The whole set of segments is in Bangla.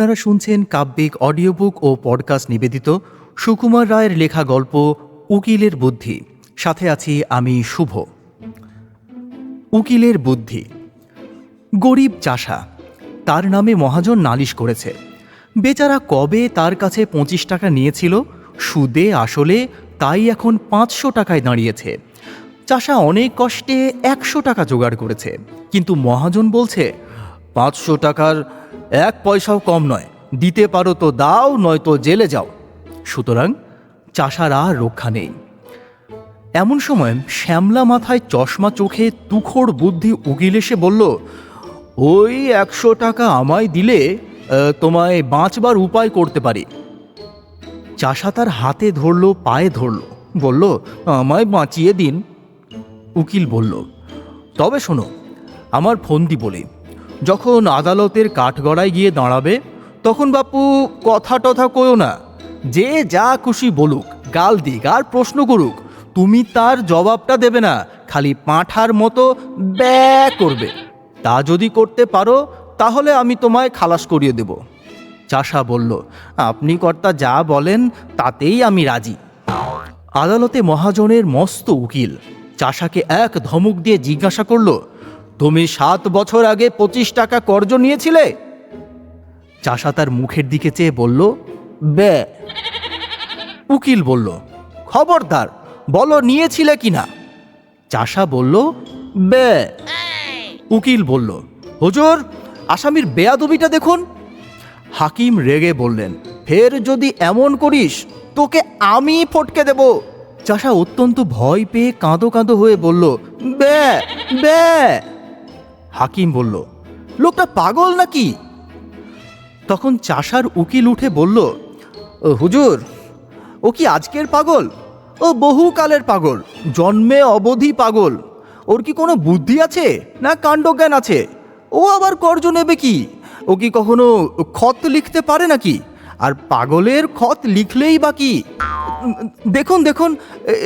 আপনারা শুনছেন কাব্যিক অডিও বুক ও পডকাস্ট নিবেদিত সুকুমার রায়ের লেখা গল্প উকিলের বুদ্ধি। সাথে আছি আমি শুভ। উকিলের বুদ্ধি। গরিব চাষা, তার নামে মহাজন নালিশ করেছে। বেচারা কবে তার কাছে পঁচিশ টাকা নিয়েছিল? সুদে, আসলে তাই এখন পাঁচশো টাকায় দাঁড়িয়েছে। চাষা অনেক কষ্টে একশো টাকা জোগাড় করেছে। কিন্তু মহাজন বলছে, পাঁচশো টাকার এক পয়সাও কম নয়। দিতে পারো তো দাও, নয়তো জেলে যাও। সুতরাং চাষার আর রক্ষা নেই। এমন সময় শ্যামলা মাথায় চশমা চোখে তুখোর বুদ্ধি উকিল এসে বলল, ওই একশো টাকা আমায় দিলে তোমায় বাঁচবার উপায় করতে পারি। চাষা তার হাতে ধরলো, পায়ে ধরলো, বলল, আমায় বাঁচিয়ে দিন। উকিল বলল, তবে শোনো, আমার ফন্দি বলি যখন আদালতের কাঠগড়ায় গিয়ে দাঁড়াবে, তখন বাপু কথা টথা কয়ো না। যে যা খুশি বলুক, গাল দিক আর প্রশ্ন করুক, তুমি তার জবাবটা দেবে না, খালি পাঁঠার মতো ব্যা করবে। তা যদি করতে পারো, তাহলে আমি তোমায় খালাস করিয়ে দেব। চাষা বলল, আপনি কর্তা যা বলেন, তাতেই আমি রাজি। আদালতে মহাজনের মস্ত উকিল। চাষাকে এক ধমক দিয়ে জিজ্ঞাসা করল তুমি সাত বছর আগে পঁচিশ টাকা কর্জ নিয়েছিলে? চাষা তার মুখের দিকে চেয়ে বলল, বে। উকিল বলল, খবরদার, বলো নিয়েছিলে কিনা? চাষা বলল, বে। উকিল বলল, হুজুর, আসামির বেয়াদবিটা দেখুন। হাকিম রেগে বললেন, ফের যদি এমন করিস, তোকে আমি ফটকে দেব। চাষা অত্যন্ত ভয় পেয়ে কাঁদো কাঁদো হয়ে বলল, বে বে। হাকিম বলল লোকটা পাগল নাকি? তখন চাষার উকিল উঠে বলল "ও, হুজুর ও কি আজকের পাগল? ও বহুকালের পাগল জন্মে অবধি পাগল। ওর কি কোনো বুদ্ধি আছে না কাণ্ডজ্ঞান আছে? ও আবার কর্জ নেবে কি? ও কি কখনো খত লিখতে পারে নাকি? আর পাগলের খত লিখলেই বা কি? দেখুন দেখুন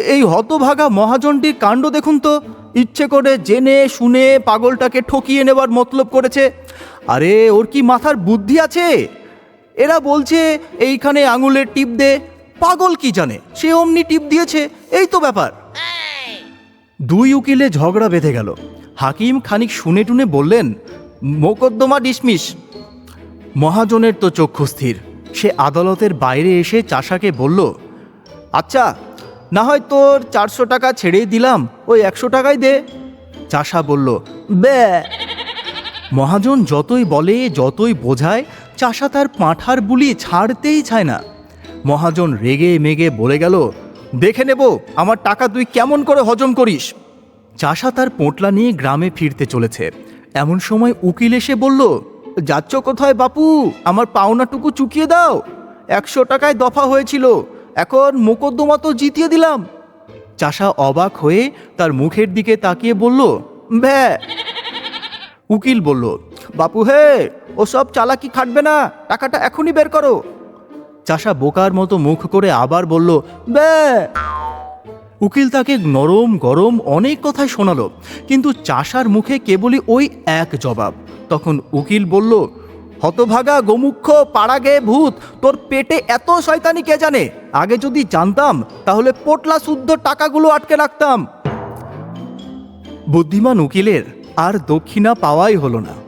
এই হতভাগা মহাজনটির কাণ্ড দেখুন তো। ইচ্ছে করে জেনে, শুনে পাগলটাকে ঠকিয়ে নেবার মতলব করেছে। আরে, ওর কি মাথার বুদ্ধি আছে? এরা বলছে, এইখানে আঙুলের টিপ দে। পাগল কি জানে? সে অমনি টিপ দিয়েছে। এই তো ব্যাপার। দুই উকিলে ঝগড়া বেঁধে গেল। হাকিম খানিক শুনে টুনে বললেন, মোকদ্দমা ডিসমিস মহাজনের তো চক্ষু স্থির। সে আদালতের বাইরে এসে চাষাকে বলল আচ্ছা না হয় তোর চারশো টাকা ছেড়েই দিলাম, ওই একশো টাকাই দে। চাষা বলল বে মহাজন যতই বলে, যতই বোঝায়, চাষা তার পাঁঠার বুলি ছাড়তেই চায় না। মহাজন রেগে মেগে বলে গেল, দেখে নেব, আমার টাকা তুই কেমন করে হজম করিস? চাষা তার পোঁটলা নিয়ে গ্রামে ফিরতে চলেছে। এমন সময় উকিল এসে বলল, যাচ্ছ কোথায় বাপু? আমার পাওনাটুকু চুকিয়ে দাও। একশো টাকায় দফা হয়েছিল। এখন মোকদ্দমা তো জিতিয়ে দিলাম। চাষা অবাক হয়ে তার মুখের দিকে তাকিয়ে বলল ব্যা উকিল বলল, বাপু হে ও ওসব চালাকি খাটবে না, টাকাটা এখনই বের করো। চাষা বোকার মতো মুখ করে আবার বলল বে উকিল তাকে নরম গরম অনেক কথাই শোনালো, কিন্তু চাষার মুখে কেবলই ওই এক জবাব। তখন উকিল বলল হতভাগা গোমুখ্য পাড়াগে ভূত, তোর পেটে এত শয়তানি কে জানে? আগে যদি জানতাম, তাহলে পোটলা শুদ্ধ টাকাগুলো আটকে রাখতাম। বুদ্ধিমান উকিলের আর দক্ষিণা পাওয়াই হলো না।